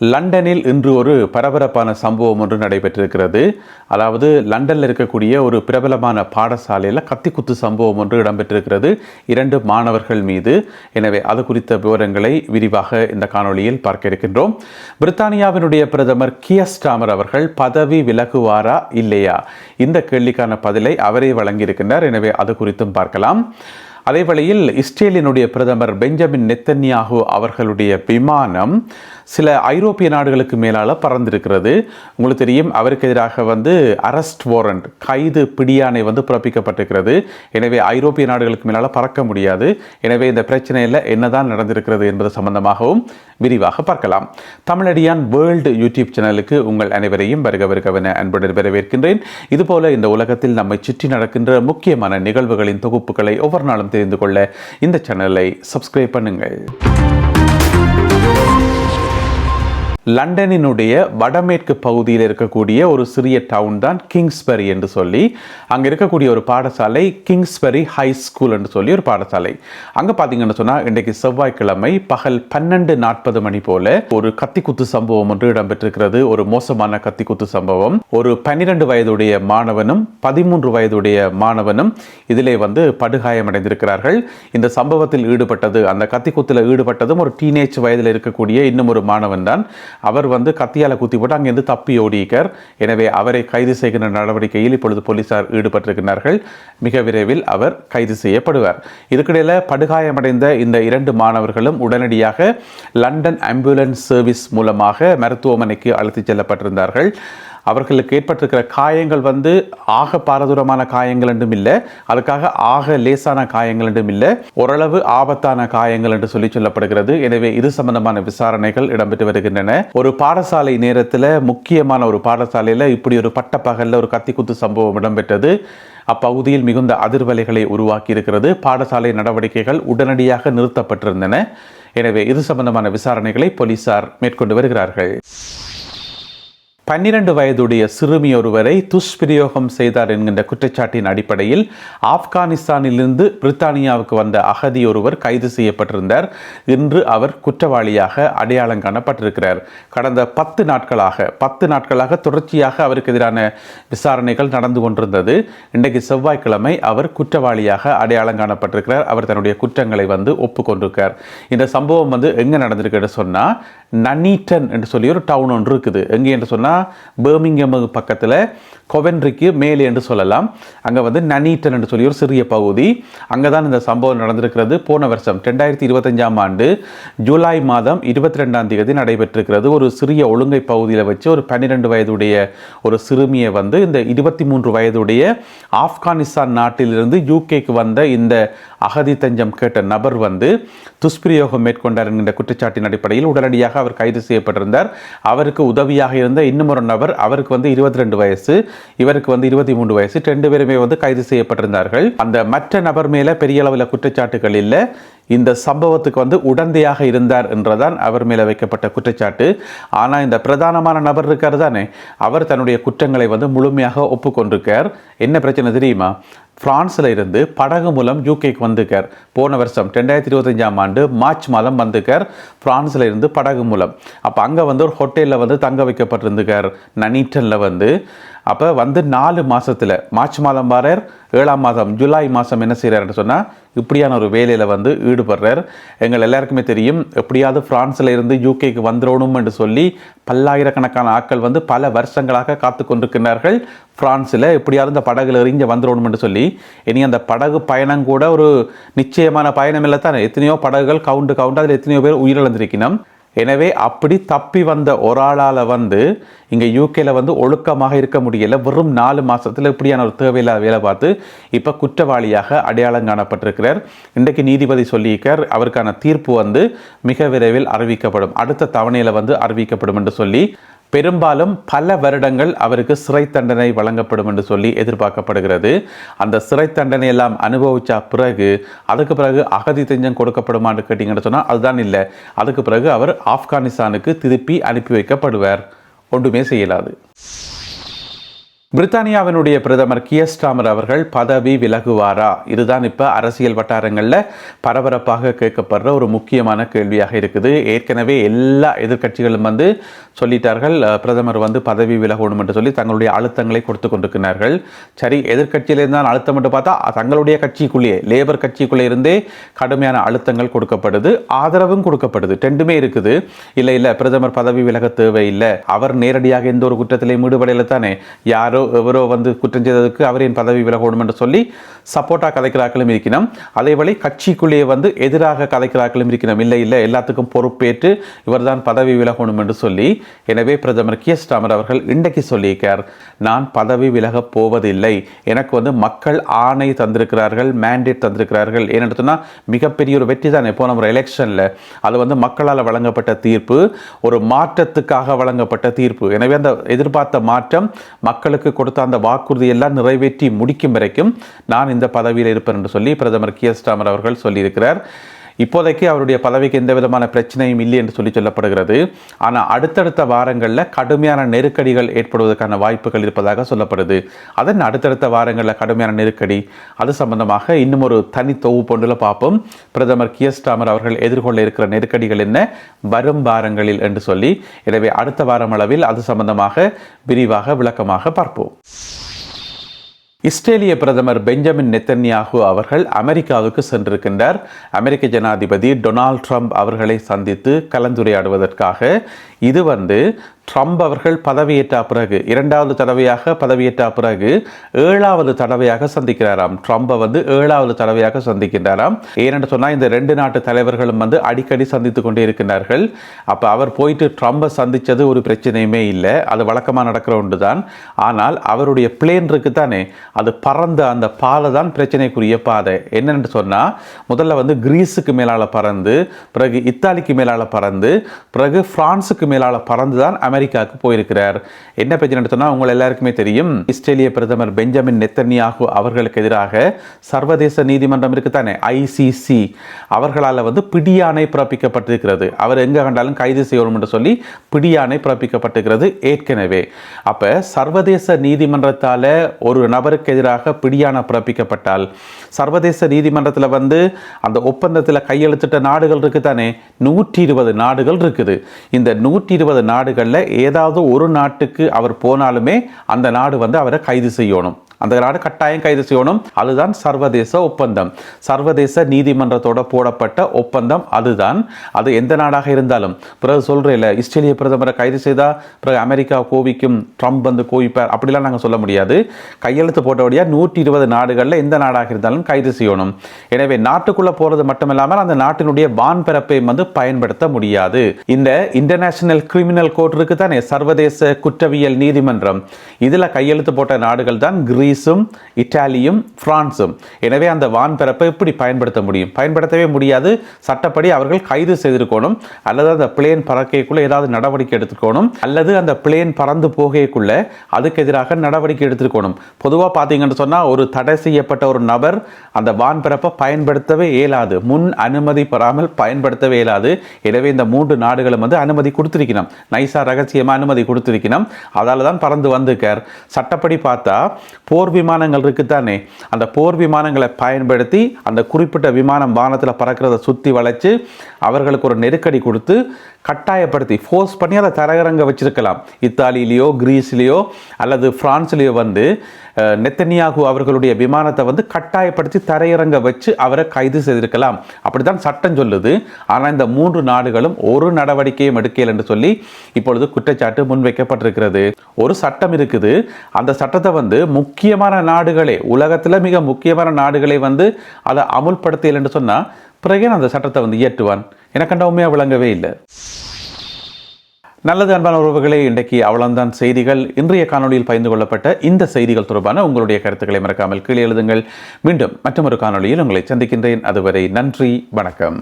லண்டனில் இன்று ஒரு பரபரப்பான சம்பவம் ஒன்று நடைபெற்றிருக்கிறது. அதாவது லண்டனில் இருக்கக்கூடிய ஒரு பிரபலமான பாடசாலையில் கத்திக்குத்து சம்பவம் ஒன்று இடம்பெற்றிருக்கிறது இரண்டு மாணவர்கள் மீது. எனவே அது குறித்த விவரங்களை விரிவாக இந்த காணொளியில் பார்க்க இருக்கின்றோம். பிரித்தானியாவினுடைய பிரதமர் கியஸ்டாமர் அவர்கள் பதவி விலகுவாரா இல்லையா? இந்த கேள்விக்கான பதிலை அவரே வழங்கியிருக்கின்றார். எனவே அது குறித்தும் பார்க்கலாம். அதே வழியில் இஸ்ரேலினுடைய பிரதமர் பெஞ்சமின் நெத்தன்யாகு அவர்களுடைய விமானம் சில ஐரோப்பிய நாடுகளுக்கு மேலால் பறந்திருக்கிறது. உங்களுக்கு தெரியும் அவருக்கு எதிராக வந்து அரெஸ்ட் வாரண்ட் கைது பிடியாணை வந்து பிறப்பிக்கப்பட்டிருக்கிறது. எனவே ஐரோப்பிய நாடுகளுக்கு மேலால் பறக்க முடியாது. எனவே இந்த பிரச்சனையில் என்னதான் நடந்திருக்கிறது என்பது சம்பந்தமாகவும் விரிவாக பார்க்கலாம். தமிழடியான் வேர்ல்டு யூடியூப் சேனலுக்கு உங்கள் அனைவரையும் வருக வருகவென அன்புடன் வரவேற்கின்றேன். இதுபோல இந்த உலகத்தில் நம்மை சுற்றி நடக்கின்ற முக்கியமான நிகழ்வுகளின் தொகுப்புகளை ஒவ்வொரு நாளும் தெரிந்து கொள்ள இந்த சேனலை சப்ஸ்கிரைப் பண்ணுங்கள். லண்டனினுடைய வடமேற்கு பகுதியில் இருக்கக்கூடிய ஒரு சிறிய டவுன் தான் கிங்ஸ்பரி என்று சொல்லி அங்கே இருக்கக்கூடிய ஒரு பாடசாலை கிங்ஸ்பரி ஹை ஸ்கூல் என்று சொல்லி ஒரு பாடசாலை. அங்கே பார்த்தீங்கன்னு சொன்னால் இன்றைக்கு செவ்வாய்க்கிழமை பகல் பன்னெண்டு நாற்பது மணி போல ஒரு கத்திக்குத்து சம்பவம் ஒன்று இடம்பெற்றிருக்கிறது. ஒரு மோசமான கத்திக்குத்து சம்பவம். ஒரு பன்னிரண்டு வயதுடைய மாணவனும் பதிமூன்று வயதுடைய மாணவனும் இதிலே வந்து படுகாயமடைந்திருக்கிறார்கள். இந்த சம்பவத்தில் ஈடுபட்டது அந்த கத்திக்குத்தில் ஈடுபட்டதும் ஒரு டீனேஜ் வயதில் இருக்கக்கூடிய இன்னும் ஒரு மாணவன் தான். அவர் வந்து கத்தியால் குத்தி போட்டு அங்கேருந்து தப்பி ஓடியிருக்கார். எனவே அவரை கைது செய்கின்ற நடவடிக்கையில் இப்பொழுது போலீசார் ஈடுபட்டிருக்கிறார்கள் மிக விரைவில் அவர் கைது செய்யப்படுவார். இதுக்கிடையில் படுகாயமடைந்த இந்த இரண்டு மாணவர்களும் உடனடியாக லண்டன் ஆம்புலன்ஸ் சர்வீஸ் மூலமாக மருத்துவமனைக்கு அழைத்துச் செல்லப்பட்டிருந்தார்கள். அவர்களுக்கு ஏற்பட்டிருக்கிற காயங்கள் வந்து ஆக பாரதூரமான காயங்கள் என்றும் இல்லை அதுக்காக ஆக லேசான காயங்கள் என்றும் இல்லை ஓரளவு ஆபத்தான காயங்கள் என்று சொல்லி சொல்லப்படுகிறது. எனவே இது சம்பந்தமான விசாரணைகள் இடம்பெற்று வருகின்றன. ஒரு பாடசாலை நேரத்தில் முக்கியமான ஒரு பாடசாலையில் இப்படி ஒரு பட்டப்பகலில் ஒரு கத்திக்குத்து சம்பவம் இடம்பெற்றது. அப்பகுதியில் மிகுந்த அதிர்வலைகளை உருவாக்கி இருக்கிறது பாடசாலை நடவடிக்கைகள் உடனடியாக நிறுத்தப்பட்டிருந்தன. எனவே இது சம்பந்தமான விசாரணைகளை போலீசார் மேற்கொண்டு வருகிறார்கள். பன்னிரண்டு வயதுடைய சிறுமி ஒருவரை துஷ்பிரயோகம் செய்தார் என்கின்ற குற்றச்சாட்டின் அடிப்படையில் ஆப்கானிஸ்தானிலிருந்து பிரித்தானியாவுக்கு வந்த அகதி ஒருவர் கைது செய்யப்பட்டிருந்தார். இன்று அவர் குற்றவாளியாக அடையாளம் காணப்பட்டிருக்கிறார். கடந்த பத்து நாட்களாக பத்து நாட்களாக தொடர்ச்சியாக அவருக்கு எதிரான விசாரணைகள் நடந்து கொண்டிருந்தது. இன்றைக்கு செவ்வாய்க்கிழமை அவர் குற்றவாளியாக அடையாளம் காணப்பட்டிருக்கிறார். அவர் தன்னுடைய குற்றங்களை வந்து ஒப்புக்கொண்டிருக்கார். இந்த சம்பவம் வந்து எங்கே நடந்திருக்குன்னு சொன்னால் நனீட்டன் என்று சொல்லி ஒரு டவுன் ஒன்று இருக்குது. எங்கே என்று சொன்னால் பேர்மிங்கம் பக்கத்தில் கொவென்ட்ரிக்கு மேலே என்று சொல்லலாம். அங்கே வந்து நனீட்டன் என்று சொல்லி ஒரு சிறிய பகுதி. அங்கே தான் இந்த சம்பவம் நடந்திருக்கிறது. போன வருஷம் ரெண்டாயிரத்தி இருபத்தஞ்சாம் ஆண்டு ஜூலை மாதம் இருபத்தி ரெண்டாம் தேதி நடைபெற்றிருக்கிறது. ஒரு சிறிய ஒழுங்கை பகுதியில் வச்சு ஒரு பன்னிரெண்டு வயதுடைய ஒரு சிறுமியை வந்து இந்த இருபத்தி மூன்று வயதுடைய ஆப்கானிஸ்தான் நாட்டிலிருந்து யூகேக்கு வந்த இந்த அகதி தஞ்சம் கேட்ட நபர் வந்து துஷ்பிரயோகம் மேற்கொண்டார் என்கின்ற குற்றச்சாட்டின் அடிப்படையில் உடனடியாக அவர் கைது செய்யப்பட்டிருந்தார். அவருக்கு உதவியாக இருந்த இன்னும் ஒரு நபர் அவருக்கு வந்து இருபத்தி ரெண்டு வயசு இவருக்கு வந்து இருபத்தி மூன்று வயசு ரெண்டு பேருமே வந்து கைது செய்யப்பட்டிருந்தார்கள். அந்த மற்ற நபர் மேல பெரிய அளவில் குற்றச்சாட்டுகள் இல்லை. இந்த சம்பவத்துக்கு வந்து உடந்தையாக இருந்தார் என்றுதான் அவர் மேலே வைக்கப்பட்ட குற்றச்சாட்டு. ஆனால் இந்த பிரதானமான நபர் இருக்கார் தானே அவர் தன்னுடைய குற்றங்களை வந்து முழுமையாக ஒப்புக்கொண்டிருக்கார். என்ன பிரச்சனை தெரியுமா? பிரான்ஸில் இருந்து படகு மூலம் யூகேக்கு வந்துக்கார் போன வருஷம் ரெண்டாயிரத்தி இருபத்தஞ்சாம் ஆண்டு மார்ச் மாதம் வந்துக்கார் பிரான்ஸில் இருந்து படகு மூலம். அப்போ அங்கே வந்து ஒரு ஹோட்டலில் வந்து தங்க வைக்கப்பட்டிருந்துக்கார். நனீட்டனில் வந்து. அப்போ வந்து நாலு மாதத்தில் மார்ச் மாதம் வரார் ஏழாம் மாதம் ஜூலை மாதம் என்ன செய்கிறாருன்னு சொன்னால் இப்படியான ஒரு வேலையில் வந்து ஈடுபடுறார். எங்கள் எல்லாருக்குமே தெரியும் எப்படியாவது ஃப்ரான்ஸில் இருந்து யூகேக்கு வந்துடணும் என்று சொல்லி பல்லாயிரக்கணக்கான ஆட்கள் வந்து பல வருஷங்களாக காத்து கொண்டிருக்கிறார்கள் ஃப்ரான்ஸில் எப்படியாவது இந்த படகுல இறங்கி வந்துடணும் என்று சொல்லி இனி அந்த படகு பயணம் கூட ஒரு நிச்சயமான பயணம் இல்லை தானே எத்தனையோ படகுகள் கவுண்டு கவுண்டு அதில் எத்தனையோ பேர் உயிரிழந்திருக்கணும் எனவே அப்படி தப்பி வந்த ஒரு ஆளால் வந்து இங்கே யூகேல வந்து ஒழுக்கமாக இருக்க முடியல. வெறும் நாலு மாதத்தில் இப்படியான ஒரு தேவையில்லாத வேலை பார்த்து இப்போ குற்றவாளியாக அடையாளம் காணப்பட்டிருக்கிறார். இன்றைக்கு நீதிபதி சொல்லியிருக்கார் அவருக்கான தீர்ப்பு வந்து மிக விரைவில் அறிவிக்கப்படும். அடுத்த தவணையில் வந்து அறிவிக்கப்படும் என்று சொல்லி பெரும்பாலும் பல வருடங்கள் அவருக்கு சிறை தண்டனை வழங்கப்படும் என்று சொல்லி எதிர்பார்க்கப்படுகிறது. அந்த சிறை தண்டனை எல்லாம் அனுபவித்த பிறகு அதுக்கு பிறகு அகதி தஞ்சம் கொடுக்கப்படுமான்னு கேட்டிங்கன்னு சொன்னால் அதுதான் இல்லை. அதுக்கு பிறகு அவர் ஆப்கானிஸ்தானுக்கு திருப்பி அனுப்பி வைக்கப்படுவார். ஒன்றுமே செய்யலாது. பிரித்தானியாவினுடைய பிரதமர் கியஸ்டாமர் அவர்கள் பதவி விலகுவாரா? இதுதான் இப்போ அரசியல் வட்டாரங்களில் பரபரப்பாக கேட்கப்படுற ஒரு முக்கியமான கேள்வியாக இருக்குது. ஏற்கனவே எல்லா எதிர்க்கட்சிகளும் வந்து சொல்லிட்டார்கள் பிரதமர் வந்து பதவி விலகணும் என்று சொல்லி தங்களுடைய அழுத்தங்களை கொடுத்து கொண்டிருக்கிறார்கள். சரி எதிர்க்கட்சியிலிருந்து தான் அழுத்தம் என்று பார்த்தா தங்களுடைய கட்சிக்குள்ளேயே லேபர் கட்சிக்குள்ளே இருந்தே கடுமையான அழுத்தங்கள் கொடுக்கப்படுது ஆதரவும் கொடுக்கப்படுது. ரெண்டுமே இருக்குது. இல்லை இல்லை பிரதமர் பதவி விலக தேவையில்லை. அவர் நேரடியாக எந்த ஒரு குற்றத்திலையும் ஈடுபடையில் தானே யாரோ எவரோ வந்து குற்றம் செய்ததுக்கு அவரின் பதவி விலகணும் என்று சொல்லி சப்போர்ட்டாக கதைக்கிறார்களும் இருக்கணும் அதே வழி கட்சிக்குள்ளேயே வந்து எதிராக கதைக்கிறார்களும் இருக்கணும் இல்லை இல்லை எல்லாத்துக்கும் பொறுப்பேற்று இவர்தான் பதவி விலகணும் என்று சொல்லி. எனவே பிரதமர் கே. ஸ்டாமர் அவர்கள் இன்றைக்கு சொல்லியிருக்கார் நான் பதவி விலகப் போவதில்லை. எனக்கு வந்து மக்கள் ஆணை தந்திருக்கிறார்கள் மேண்டேட் தந்திருக்கிறார்கள். ஏன்னு சொன்னால் மிகப்பெரிய ஒரு வெற்றி தானே. போன ஒரு எலெக்ஷனில் அது வந்து மக்களால் வழங்கப்பட்ட தீர்ப்பு ஒரு மாற்றத்துக்காக வழங்கப்பட்ட தீர்ப்பு. எனவே அந்த எதிர்பார்த்த மாற்றம் மக்களுக்கு கொடுத்த அந்த வாக்குறுதி எல்லாம் நிறைவேற்றி முடிக்கும் வரைக்கும் நான் இந்த பதவியில் இருப்பேன் என்று சொல்லி பிரதமர் கே ஸ்டாமர் அவர்கள் சொல்லியிருக்கிறார். இப்போதைக்கு அவருடைய பதவிக்கு எந்த விதமான பிரச்சனையும் இல்லை என்று சொல்லி சொல்லப்படுகிறது. ஆனால் அடுத்தடுத்த வாரங்களில் கடுமையான நெருக்கடிகள் ஏற்படுவதற்கான வாய்ப்புகள் இருப்பதாக சொல்லப்படுது. அதன் அடுத்தடுத்த வாரங்களில் கடுமையான நெருக்கடி. அது சம்பந்தமாக இன்னும் ஒரு தனி தொகுப்பொன்றில் பார்ப்போம். பிரதமர் கியஸ்டாமர் அவர்கள் எதிர்கொள்ள இருக்கிற நெருக்கடிகள் என்ன? வரும் வாரங்களில் என்று சொல்லி. எனவே அடுத்த வாரம் அளவில் அது சம்பந்தமாக விரிவாக விளக்கமாக பார்ப்போம். இஸ்ரேலிய பிரதமர் பெஞ்சமின் நெத்தன்யாகு அவர்கள் அமெரிக்காவுக்கு சென்றிருக்கின்றார். அமெரிக்க ஜனாதிபதி டொனால்ட் ட்ரம்ப் அவர்களை சந்தித்து கலந்துரையாடுவதற்காக இது வந்து ட்ரம்ப் அவர்கள் பதவியேற்ற பிறகு இரண்டாவது தடவையாக பதவியேற்ற பிறகு ஏழாவது தடவையாக சந்திக்கிறாராம். ட்ரம்பை வந்து ஏழாவது தடவையாக சந்திக்கின்றாராம். ஏனென்று சொன்னால் இந்த ரெண்டு நாட்டு தலைவர்களும் வந்து அடிக்கடி சந்தித்து கொண்டே இருக்கின்றார்கள். அப்போ அவர் போயிட்டு ட்ரம்பை சந்தித்தது ஒரு பிரச்சனையுமே இல்லை. அது வழக்கமாக நடக்கிற ஒன்று தான் ஆனால் அவருடைய பிளேன் இருக்கு தானே. அது பறந்த அந்த பாதை தான் பிரச்சனைக்குரிய பாதை. என்னென்னு சொன்னால் முதல்ல வந்து கிரீஸுக்கு மேலால் பறந்து பிறகு இத்தாலிக்கு மேலால் பறந்து பிறகு பிரான்ஸுக்கு மேலால் பறந்து தான் அமெரிக்காவுக்கு போயிருக்கிறார். என்ன பிரச்சனை சொன்னால் உங்கள் எல்லாருக்குமே தெரியும். இஸ்ரேலிய பிரதமர் பெஞ்சமின் நெத்தன்யாகு அவர்களுக்கு எதிராக சர்வதேச நீதிமன்றம் இருக்கு தானே ஐசிசி அவர்களால் வந்து பிடியாணை பிறப்பிக்கப்பட்டிருக்கிறது. அவர் எங்கே கண்டாலும் கைது செய்யணும் என்று சொல்லி பிடியானை பிறப்பிக்கப்பட்டிருக்கிறது ஏற்கனவே. அப்போ சர்வதேச நீதிமன்றத்தால் ஒரு நபருக்கு எதிராக பிடியான பிறப்பிக்கப்பட்டால் சர்வதேச நீதிமன்றத்தில் வந்து அந்த ஒப்பந்தத்தில் கையெழுத்திட்ட நாடுகள் இருக்குதானே? நூற்றி இருபது நாடுகள் இருக்குது. இந்த நூற்றி இருபது நாடுகளில் ஏதாவது ஒரு நாட்டுக்கு அவர் போனாலுமே அந்த நாடு வந்து அவரை கைது செய்யணும். அந்த நாடு கட்டாயம் கைது செய்யணும். அதுதான் சர்வதேச ஒப்பந்தம். சர்வதேச நீதிமன்றத்தோட போடப்பட்ட ஒப்பந்தம் அதுதான். அது எந்த நாடாக இருந்தாலும். பிறகு சொல்கிறேன் இஸ்ரேலிய பிரதமரை கைது செய்தால் பிறகு அமெரிக்கா கோவிக்கும் ட்ரம்ப் வந்து கோவிப்பார். அப்படிலாம் நாங்கள் சொல்ல முடியாது. கையெழுத்து போட்டபடியாக நூற்றி இருபது நாடுகளில் எந்த நாடாக இருந்தாலும் கைது செய்யணும். எனவே நாட்டுக்குள்ளே போகிறது மட்டுமில்லாமல் அந்த நாட்டினுடைய வான் பிறப்பையும் வந்து பயன்படுத்த முடியாது. இந்த இன்டர்நேஷனல் கிரிமினல் கோர்ட் இருக்கு தானே சர்வதேச குற்றவியல் நீதிமன்றம். இதில் கையெழுத்து போட்ட நாடுகள் தான் கிரீஸும் இட்டாலியும் பிரான்ஸும் எனவே அந்த வான் பிறப்பை எப்படி பயன்படுத்த முடியும்? பயன்படுத்தவே முடியாது. சட்டப்படி அவர்கள் கைது செய்திருக்கணும். அல்லது அந்த பிளேன் பறக்கைக்குள்ளே ஏதாவது நடவடிக்கை எடுத்துக்கணும். அல்லது அந்த பிளேன் பறந்து போகைக்குள்ள அதுக்கு எதிராக நடவடிக்கை எடுத்துக்கணும் பொதுவாக பார்த்தீங்கன்னு சொன்னால் ஒரு தடை செய்யப்பட்ட ஒரு நபர் அந்த வான் பிறப்பை பயன்படுத்தவே இயலாது. முன் அனுமதி பெறாமல் பயன்படுத்தவே இயலாது. எனவே இந்த மூன்று நாடுகளும் வந்து அனுமதி கொடுத்திருக்கணும். நைசா ரகசியமாக அனுமதி கொடுத்திருக்கணும். அதால தான் பறந்து வந்திருக்கார். சட்டப்படி பார்த்தா போ போர் விமானங்கள் இருக்குதானே? அந்த போர் விமானங்களை பயன்படுத்தி அந்த குறிப்பிட்ட விமானம் வானத்தில் பறக்கிறத சுற்றி வளைச்சு அவர்களுக்கு ஒரு நெருக்கடி கொடுத்து கட்டாயப்படுத்தி ஃபோர்ஸ் பண்ணி அதை தரகரங்க வச்சுருக்கலாம். இத்தாலியிலேயோ கிரீஸ்லேயோ அல்லது பிரான்ஸ்லேயோ வந்து நெத்தனியாகு அவர்களுடைய விமானத்தை வந்து கட்டாயப்படுத்தி தரையிறங்க வச்சு அவரை கைது செய்திருக்கலாம். அப்படித்தான் சட்டம் சொல்லுது. ஆனால் இந்த மூன்று நாடுகளும் ஒரு நடவடிக்கையும் எடுக்கல என்று சொல்லி இப்பொழுது குற்றச்சாட்டு முன்வைக்கப்பட்டிருக்கிறது. ஒரு சட்டம் இருக்குது. அந்த சட்டத்தை வந்து முக்கியமான நாடுகளே உலகத்தில் மிக முக்கியமான நாடுகளை வந்து அதை அமுல்படுத்தல என்று சொன்னால் பிறகு அந்த சட்டத்தை வந்து இயற்றுவான். எனக்கண்ட உண்மையாக விளங்கவே இல்லை. நல்லது அன்பான உறவுகளே இன்றைக்கு அவ்வளவுதான் செய்திகள். இன்றைய காணொளியில் பகிர்ந்து கொள்ளப்பட்ட இந்த செய்திகள் தொடர்பான உங்களுடைய கருத்துக்களை மறக்காமல் கீழே எழுதுங்கள். மீண்டும் மற்றொரு காணொளியில் உங்களை சந்திக்கின்றேன். அதுவரை நன்றி வணக்கம்.